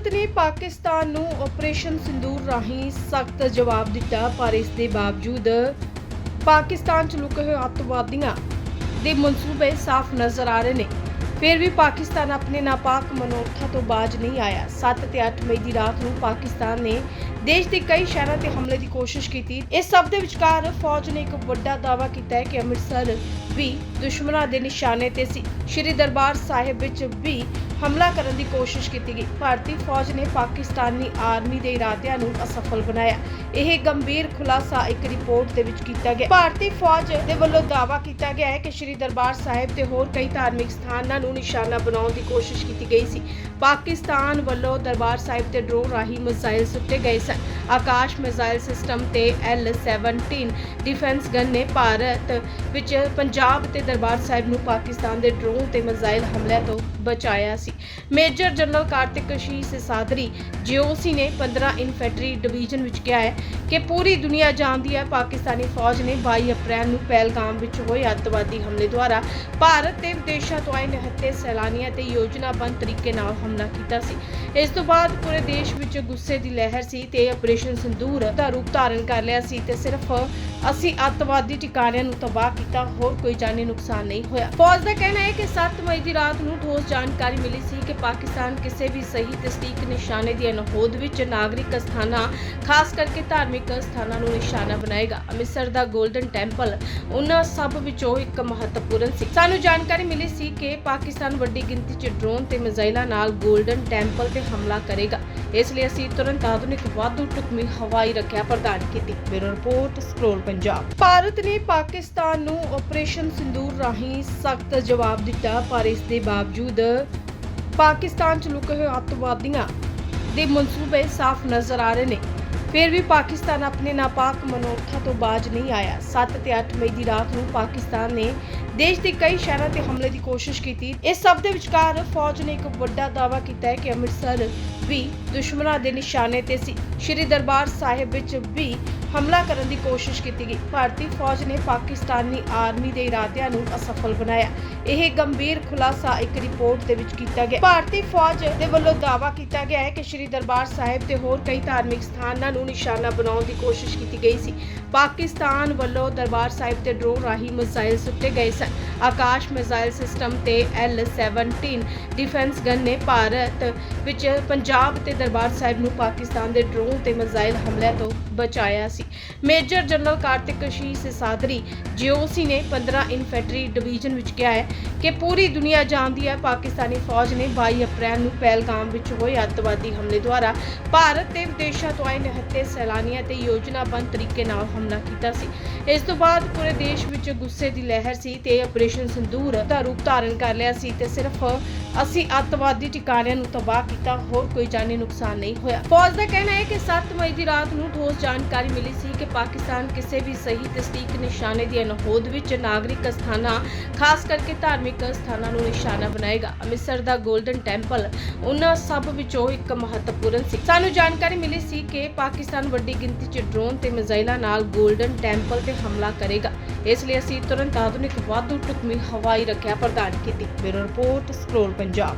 ਭਾਰਤ ਨੇ ਪਾਕਿਸਤਾਨ ਨੂੰ ਆਪਰੇਸ਼ਨ ਸਿੰਦੂਰ ਰਾਹੀਂ ਸਖਤ ਜਵਾਬ ਦਿੱਤਾ, ਪਰ ਇਸ ਦੇ ਬਾਵਜੂਦ ਪਾਕਿਸਤਾਨ 'ਚ ਲੁਕੇ ਹੋਏ ਅੱਤਵਾਦੀਆਂ ਦੇ ਮਨਸੂਬੇ ਸਾਫ਼ ਨਜ਼ਰ ਆ ਰਹੇ ਨੇ। ਫਿਰ ਵੀ ਪਾਕਿਸਤਾਨ ਆਪਣੇ ਨਾਪਾਕ ਮਨੋਰਥਾਂ ਤੋਂ ਬਾਜ ਨਹੀਂ ਆਇਆ। 7 ਤੇ 8 ਮਈ ਦੀ ਰਾਤ ਨੂੰ ਪਾਕਿਸਤਾਨ ਨੇ ਦੇਸ਼ ਦੇ ਕਈ ਸ਼ਹਿਰਾਂ ਤੇ ਹਮਲੇ ਦੀ ਕੋਸ਼ਿਸ਼ ਕੀਤੀ। ਇਸ ਸਭ ਦੇ ਵਿਚਕਾਰ ਫੌਜ ਨੇ ਇੱਕ ਵੱਡਾ ਦਾਅਵਾ ਕੀਤਾ ਹੈ ਕਿ ਅੰਮ੍ਰਿਤਸਰ ਵੀ ਦੁਸ਼ਮਣਾਂ ਦੇ ਨਿਸ਼ਾਨੇ ਤੇ ਸੀ। ਸ਼੍ਰੀ ਦਰਬਾਰ ਸਾਹਿਬ ਵਿੱਚ ਵੀ ਹਮਲਾ ਕਰਨ ਦੀ ਕੋਸ਼ਿਸ਼ ਕੀਤੀ ਗਈ। ਭਾਰਤੀ ਫੌਜ ਨੇ ਪਾਕਿਸਤਾਨੀ ਆਰਮੀ ਦੇ ਇਰਾਦਿਆਂ ਨੂੰ ਅਸਫਲ ਬਣਾਇਆ। ਇਹ ਗੰਭੀਰ ਖੁਲਾਸਾ ਇੱਕ ਰਿਪੋਰਟ ਦੇ ਵਿੱਚ ਕੀਤਾ ਗਿਆ। ਭਾਰਤੀ ਫੌਜ ਦੇ ਵੱਲੋਂ ਦਾਅਵਾ ਕੀਤਾ ਗਿਆ ਹੈ ਕਿ ਸ਼੍ਰੀ ਦਰਬਾਰ ਸਾਹਿਬ ਤੇ ਹੋਰ ਕਈ ਧਾਰਮਿਕ ਸਥਾਨਾਂ ਨੂੰ ਨਿਸ਼ਾਨਾ ਬਣਾਉਣ ਦੀ ਕੋਸ਼ਿਸ਼ ਕੀਤੀ ਗਈ ਸੀ। ਪਾਕਿਸਤਾਨ ਵੱਲੋਂ ਦਰਬਾਰ ਸਾਹਿਬ ਤੇ ਡਰੋਨ ਰਾਹੀਂ ਮਿਜ਼ਾਈਲ ਸੁੱਟੇ ਗਏ ਸਨ ਆਕਾਸ਼ ਮਿਜ਼ਾਈਲ ਸਿਸਟਮ ਤੇ L-17 ਡਿਫੈਂਸ ਗਨ ਨੇ ਭਾਰਤ ਵਿੱਚ ਪੰਜਾਬ ਤੇ ਦਰਬਾਰ ਸਾਹਿਬ ਨੂੰ ਪਾਕਿਸਤਾਨ ਦੇ ਡਰੋਨ ਤੇ ਮਿਜ਼ਾਈਲ ਹਮਲਿਆਂ ਤੋਂ ਬਚਾਇਆ ਸੀ। ਮੇਜਰ ਜਨਰਲ ਕਾਰਤਿਕ ਸ਼ੀਸ਼ ਸਾਦਰੀ ਜੀਓਸੀ ਨੇ 15 ਇਨਫੈਂਟਰੀ ਡਿਵੀਜ਼ਨ ਵਿੱਚ ਕਿਹਾ ਹੈ ਕਿ ਪੂਰੀ ਦੁਨੀਆ ਜਾਣਦੀ ਹੈ ਪਾਕਿਸਤਾਨੀ ਫੌਜ ਨੇ 22 ਅਪ੍ਰੈਲ ਨੂੰ ਪਹਿਲਗਾਮ ਵਿੱਚ ਹੋਏ ਅੱਤਵਾਦੀ ਹਮਲੇ ਦੁਆਰਾ ਭਾਰਤ ਤੇ ਵਿਦੇਸ਼ਾਂ ਤੋਂ ਆਏ ਨਿਹੱਤੇ ਸੈਲਾਨੀਆਂ ਤੇ ਯੋਜਨਾਬੰਦ ਤਰੀਕੇ ਨਾਲ ਹਮਲਾ ਕੀਤਾ ਸੀ। ਇਸ ਤੋਂ ਬਾਅਦ ਪੂਰੇ ਦੇਸ਼ ਵਿੱਚ ਗੁੱਸੇ ਦੀ ਲਹਿਰ ਸੀ ਤੇ ਆਪਰੇਸ਼ਨ ਸਿੰਦੂਰ ਦਾ ਰੂਪ ਧਾਰਨ ਕਰ ਲਿਆ ਸੀ ਤੇ ਸਿਰਫ ਅਸੀਂ ਅੱਤਵਾਦੀ ਟਿਕਾਣਿਆਂ ਨੂੰ ਤਬਾਹ ਕੀਤਾ, ਹੋਰ ਕੋਈ ਜਾਨੀ ਨੁਕਸਾਨ ਨਹੀਂ ਹੋਇਆ। ਫੌਜ ਦਾ ਕਹਿਣਾ ਹੈ ਕਿ 7 ਮਈ ਦੀ ਰਾਤ ਨੂੰ ਠੋਸ ਜਾਣਕਾਰੀ ਮਿਲੀ ਸੀ ਕਿ ਪਾਕਿਸਤਾਨ ਕਿਸੇ ਵੀ ਸਹੀ ਤਸਦੀਕ ਨਿਸ਼ਾਨੇ ਦੀ ਅਨਹੋਦ ਵਿੱਚ ਨਾਗਰਿਕ ਸਥਾਨਾਂ, ਖਾਸ ਕਰਕੇ ਧਾਰਮਿਕ ਸਥਾਨਾਂ ਨੂੰ ਨਿਸ਼ਾਨਾ ਬਣਾਏਗਾ। ਅੰਮ੍ਰਿਤਸਰ ਦਾ 골ਡਨ ਟੈਂਪਲ ਉਹਨਾਂ ਸਭ ਵਿੱਚੋਂ ਇੱਕ ਮਹੱਤਵਪੂਰਨ ਸੀ। ਸਾਨੂੰ ਜਾਣਕਾਰੀ ਮਿਲੀ ਸੀ ਕਿ ਪਾਕਿਸਤਾਨ ਵੱਡੀ ਗਿਣਤੀ 'ਚ ਡਰੋਨ ਤੇ ਮਿਜ਼ਾਈਲਾਂ ਨਾਲ 골ਡਨ ਟੈਂਪਲ ਤੇ ਹਮਲਾ ਕਰੇਗਾ। ਇਸ ਲਈ ਅਸੀਂ ਤੁਰੰਤ ਆਧੁਨਿਕ ਵਾਧੂ ਟੁਕਮੀ ਹਵਾਈ ਰੱਖਿਆ ਪ੍ਰਦਾਨ ਕੀਤੀ। Bureau report, scroll Punjab. Bharat ਨੇ ਪਾਕਿਸਤਾਨ ਨੂੰ ਆਪਰੇਸ਼ਨ ਸਿੰਦੂਰ ਰਾਹੀਂ ਸਖਤ ਜਵਾਬ ਦਿੱਤਾ, ਪਰ ਇਸ ਦੇ ਬਾਵਜੂਦ ਪਾਕਿਸਤਾਨ 'ਚ ਲੁਕੇ ਹੋਏ ਅੱਤਵਾਦੀਆਂ ਦੇ ਮਨਸੂਬੇ ਸਾਫ਼ ਨਜ਼ਰ ਆ ਰਹੇ ਨੇ। ਫਿਰ ਵੀ ਪਾਕਿਸਤਾਨ ਆਪਣੇ ਨਾਪਾਕ ਮਨੋਰਥਾਂ ਤੋਂ ਬਾਜ ਨਹੀਂ ਆਇਆ। 7 ਤੇ 8 ਮਈ ਦੀ ਰਾਤ ਨੂੰ ਪਾਕਿਸਤਾਨ ਨੇ ਦੇਸ਼ ਦੇ ਕਈ ਸ਼ਹਿਰਾਂ ਤੇ ਹਮਲੇ ਦੀ ਕੋਸ਼ਿਸ਼ ਕੀਤੀ। ਇਸ ਸਭ ਦੇ ਵਿਚਕਾਰ ਫੌਜ ਨੇ ਇੱਕ ਵੱਡਾ ਦਾਅਵਾ ਕੀਤਾ ਹੈ ਕਿ ਅੰਮ੍ਰਿਤਸਰ ਵੀ ਦੁਸ਼ਮਣਾਂ ਦੇ ਨਿਸ਼ਾਨੇ ਤੇ ਸੀ। ਸ਼੍ਰੀ ਦਰਬਾਰ ਸਾਹਿਬ ਵਿੱਚ ਵੀ ਹਮਲਾ ਕਰਨ ਦੀ ਕੋਸ਼ਿਸ਼ ਕੀਤੀ ਗਈ। ਭਾਰਤੀ ਫੌਜ ਨੇ ਪਾਕਿਸਤਾਨੀ ਆਰਮੀ ਦੇ ਇਰਾਦਿਆਂ ਨੂੰ ਅਸਫਲ ਬਣਾਇਆ। ਇਹ ਗੰਭੀਰ ਖੁਲਾਸਾ ਇੱਕ ਰਿਪੋਰਟ ਦੇ ਵਿੱਚ ਕੀਤਾ ਗਿਆ। ਭਾਰਤੀ ਫੌਜ ਦੇ ਵੱਲੋਂ ਦਾਅਵਾ ਕੀਤਾ ਗਿਆ ਹੈ ਕਿ ਸ਼੍ਰੀ ਦਰਬਾਰ ਸਾਹਿਬ ਤੇ ਹੋਰ ਕਈ ਧਾਰਮਿਕ ਸਥਾਨਾਂ ਨੂੰ ਨਿਸ਼ਾਨਾ ਬਣਾਉਣ ਦੀ ਕੋਸ਼ਿਸ਼ ਕੀਤੀ ਗਈ ਸੀ। ਪਾਕਿਸਤਾਨ ਵੱਲੋਂ ਦਰਬਾਰ ਸਾਹਿਬ ਤੇ ਡਰੋਨ ਰਾਹੀਂ ਮਿਜ਼ਾਈਲ ਸੁੱਟੇ ਗਏ ਸਨ। ਆਕਾਸ਼ ਮਿਜ਼ਾਈਲ ਸਿਸਟਮ ਤੇ L-17 ਡਿਫੈਂਸ ਗਨ ਨੇ ਭਾਰਤ ਵਿੱਚ ਪੰਜਾਬ ਤੇ ਦਰਬਾਰ ਸਾਹਿਬ ਨੂੰ ਪਾਕਿਸਤਾਨ ਦੇ ਡਰੋਨ ਤੇ ਮਿਜ਼ਾਈਲ ਹਮਲਿਆਂ ਤੋਂ ਬਚਾਇਆ ਸੀ। ਮੇਜਰ ਜਨਰਲ ਕਾਰਤਿਕ ਸ਼ੀਸ਼ ਸਾਦਰੀ ਜੀਓਸੀ ਨੇ 15 ਇਨਫੈਂਟਰੀ ਡਿਵੀਜ਼ਨ ਵਿੱਚ ਕਿਹਾ ਹੈ ਕਿ ਪੂਰੀ ਦੁਨੀਆ ਜਾਣਦੀ ਹੈ ਪਾਕਿਸਤਾਨੀ ਫੌਜ ਨੇ 22 ਅਪ੍ਰੈਲ ਨੂੰ ਪਹਿਲਗਾਮ ਵਿੱਚ ਹੋਏ ਅੱਤਵਾਦੀ ਹਮਲੇ ਦੁਆਰਾ ਭਾਰਤ ਤੇ ਵਿਦੇਸ਼ਾਂ ਤੋਂ ਆਏ ਨਿਹੱਤੇ ਸੈਲਾਨੀਆਂ ਤੇ ਯੋਜਨਾਬੰਦ ਤਰੀਕੇ ਨਾਲ ਹਮਲਾ ਕੀਤਾ ਸੀ। ਇਸ ਤੋਂ ਬਾਅਦ ਪੂਰੇ ਦੇਸ਼ ਵਿੱਚ ਗੁੱਸੇ ਦੀ ਲਹਿਰ ਸੀ ਤੇ ਆਪਰੇਸ਼ਨ ਸਿੰਦੂਰ ਦਾ ਰੂਪ ਧਾਰਨ ਕਰ ਲਿਆ ਸੀ ਤੇ ਸਿਰਫ ਅਸੀਂ ਅੱਤਵਾਦੀ ਟਿਕਾਣਿਆਂ ਨੂੰ ਤਬਾਹ ਕੀਤਾ, ਹੋਰ ਕੋਈ ਜਾਨੀ ਨੁਕਸਾਨ ਨਹੀਂ ਹੋਇਆ। ਫੌਜ ਦਾ ਕਹਿਣਾ ਹੈ ਕਿ 7 ਮਈ ਦੀ ਰਾਤ ਨੂੰ ਠੋਸ ਜਾਣਕਾਰੀ ਮਿਲੀ ਸੀ ਕਿ ਪਾਕਿਸਤਾਨ ਕਿਸੇ ਵੀ ਸਹੀ ਤਸਦੀਕ ਨਿਸ਼ਾਨੇ ਦੀ ਅਨਹੋਦ ਵਿੱਚ ਨਾਗਰਿਕ ਸਥਾਨਾਂ ਖਾਸ ਕਰਕੇ ਧਾਰਮਿਕ ਸਥਾਨਾਂ ਨੂੰ ਨਿਸ਼ਾਨਾ ਬਣਾਏਗਾ। ਅੰਮ੍ਰਿਤਸਰ ਦਾ 골ਡਨ ਟੈਂਪਲ, ਉਹਨਾਂ ਸਭ ਵਿੱਚੋਂ ਇੱਕ ਮਹੱਤਵਪੂਰਨ ਸੀ। ਸਾਨੂੰ ਜਾਣਕਾਰੀ ਮਿਲੀ ਸੀ ਕਿ ਪਾਕਿਸਤਾਨ ਵੱਡੀ ਗਿਣਤੀ 'ਚ ਡਰੋਨ ਤੇ ਮਿਜ਼ਾਈਲਾਂ ਨਾਲ 골ਡਨ ਟੈਂਪਲ ਤੇ ਹਮਲਾ ਕਰੇਗਾ। ਇਸ ਲਈ ਅਸੀਂ ਤੁਰੰਤ ਆਧੁਨਿਕ ਵਾਧੂ ਟੁਕਮੀ ਹਵਾਈ ਰੱਖਿਆ ਪ੍ਰਦਾਨ ਕੀਤੀ। Bureau report, scroll Punjab